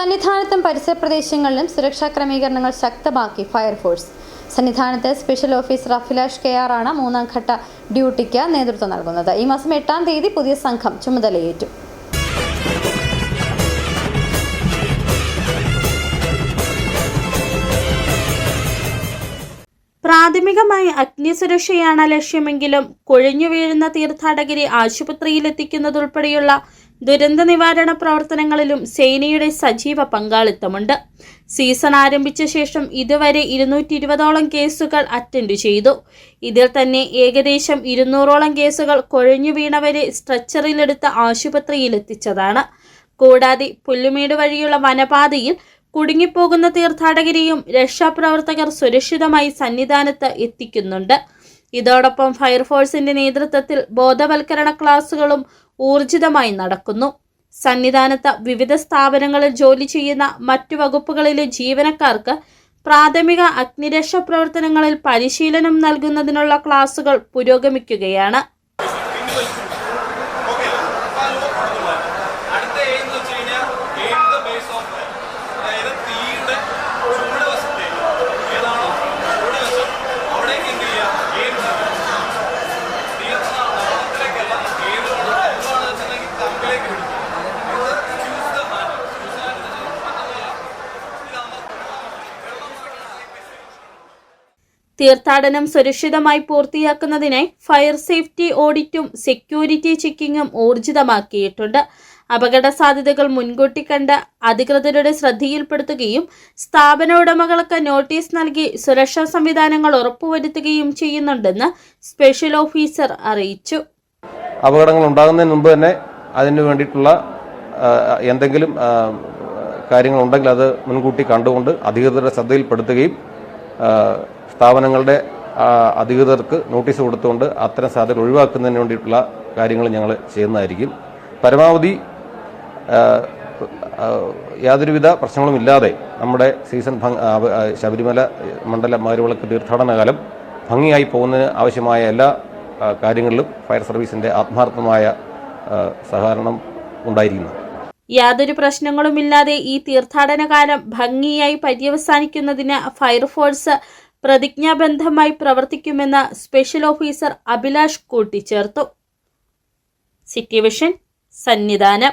സന്നിധാനത്തും പരിസര പ്രദേശങ്ങളിലും സുരക്ഷാ ക്രമീകരണങ്ങൾ ശക്തമാക്കി ഫയർഫോഴ്സ്. സന്നിധാനത്ത് special officer Abhilash K R ആണ് മൂന്നാം ഘട്ട ഡ്യൂട്ടിക്ക് നേതൃത്വം നൽകുന്നത്. ഈ മാസം എട്ടാം തീയതി പുതിയ സംഘം ചുമതലയേറ്റു. പ്രാഥമികമായി അഗ്നിസുരക്ഷയാണ് ലക്ഷ്യമെങ്കിലും കൊഴിഞ്ഞു വീഴുന്ന തീർത്ഥാടകരെ ആശുപത്രിയിലെത്തിക്കുന്നതുൾപ്പെടെയുള്ള ദുരന്ത നിവാരണ പ്രവർത്തനങ്ങളിലും സേനയുടെ സജീവ പങ്കാളിത്തമുണ്ട്. സീസൺ ആരംഭിച്ച ശേഷം ഇതുവരെ ഇരുന്നൂറ്റി ഇരുപതോളം കേസുകൾ അറ്റൻഡ് ചെയ്തു. ഇതിൽ തന്നെ ഏകദേശം ഇരുന്നൂറോളം കേസുകൾ കൊഴിഞ്ഞു വീണവരെ സ്ട്രെച്ചറിലെടുത്ത ആശുപത്രിയിലെത്തിച്ചതാണ്. കൂടാതെ പുല്ലുമേട് വഴിയുള്ള വനപാതയിൽ കുടുങ്ങിപ്പോകുന്ന തീർത്ഥാടകരെയും രക്ഷാപ്രവർത്തകർ സുരക്ഷിതമായി സന്നിധാനത്ത് എത്തിക്കുന്നുണ്ട്. ഇതോടൊപ്പം ഫയർഫോഴ്സിന്റെ നേതൃത്വത്തിൽ ബോധവൽക്കരണ ക്ലാസുകളും ഊർജിതമായി നടക്കുന്നു. സന്നിധാനത്ത് വിവിധ സ്ഥാപനങ്ങളിൽ ജോലി ചെയ്യുന്ന മറ്റു വകുപ്പുകളിലെ ജീവനക്കാർക്ക് പ്രാഥമിക അഗ്നിരക്ഷാ പ്രവർത്തനങ്ങളിൽ പരിശീലനം നൽകുന്നതിനുള്ള ക്ലാസുകൾ പുരോഗമിക്കുകയാണ്. തീർത്ഥാടനം സുരക്ഷിതമായി പൂർത്തിയാക്കുന്നതിനായി ഫയർ സേഫ്റ്റി ഓഡിറ്റും സെക്യൂരിറ്റി ചെക്കിങ്ങും ഊർജിതമാക്കിയിട്ടുണ്ട്. അപകട സാധ്യതകൾ മുൻകൂട്ടി കണ്ട് അധികൃതരുടെ ശ്രദ്ധയിൽപ്പെടുത്തുകയും സ്ഥാപന ഉടമകൾക്ക് നോട്ടീസ് നൽകി സുരക്ഷാ സംവിധാനങ്ങൾ ഉറപ്പുവരുത്തുകയും ചെയ്യുന്നുണ്ടെന്ന് സ്പെഷ്യൽ ഓഫീസർ അറിയിച്ചു. അപകടങ്ങൾ ഉണ്ടാകുന്നതിന് മുമ്പ് തന്നെ അതിന് വേണ്ടിയിട്ടുള്ള എന്തെങ്കിലും കാര്യങ്ങളുണ്ടെങ്കിൽ അത് മുൻകൂട്ടി കണ്ടുകൊണ്ട് അധികൃതരുടെ ശ്രദ്ധയിൽപ്പെടുത്തുകയും സ്ഥാപനങ്ങളുടെ അധികൃതർക്ക് നോട്ടീസ് കൊടുത്തുകൊണ്ട് അത്തരം സാധ്യത ഒഴിവാക്കുന്നതിന് വേണ്ടിയിട്ടുള്ള കാര്യങ്ങൾ ഞങ്ങൾ ചെയ്യുന്നതായിരിക്കും. പരമാവധി യാതൊരുവിധ പ്രശ്നങ്ങളും ഇല്ലാതെ നമ്മുടെ സീസൺ ശബരിമല മണ്ഡല മാരുവിളക്ക് തീർത്ഥാടന കാലം ഭംഗിയായി പോകുന്നതിന് ആവശ്യമായ എല്ലാ കാര്യങ്ങളിലും ഫയർ സർവീസിന്റെ ആത്മാർത്ഥമായ സഹകരണം ഉണ്ടായിരിക്കുന്നു. യാതൊരു പ്രശ്നങ്ങളുമില്ലാതെ ഈ തീർത്ഥാടന കാലം ഭംഗിയായി പര്യവസാനിക്കുന്നതിന് ഫയർഫോഴ്സ് പ്രതിജ്ഞാബന്ധമായി പ്രവർത്തിക്കുമെന്ന് സ്പെഷ്യൽ ഓഫീസർ അഭിലാഷ് കൂട്ടിച്ചേർത്തു. City vision Sannidhanam.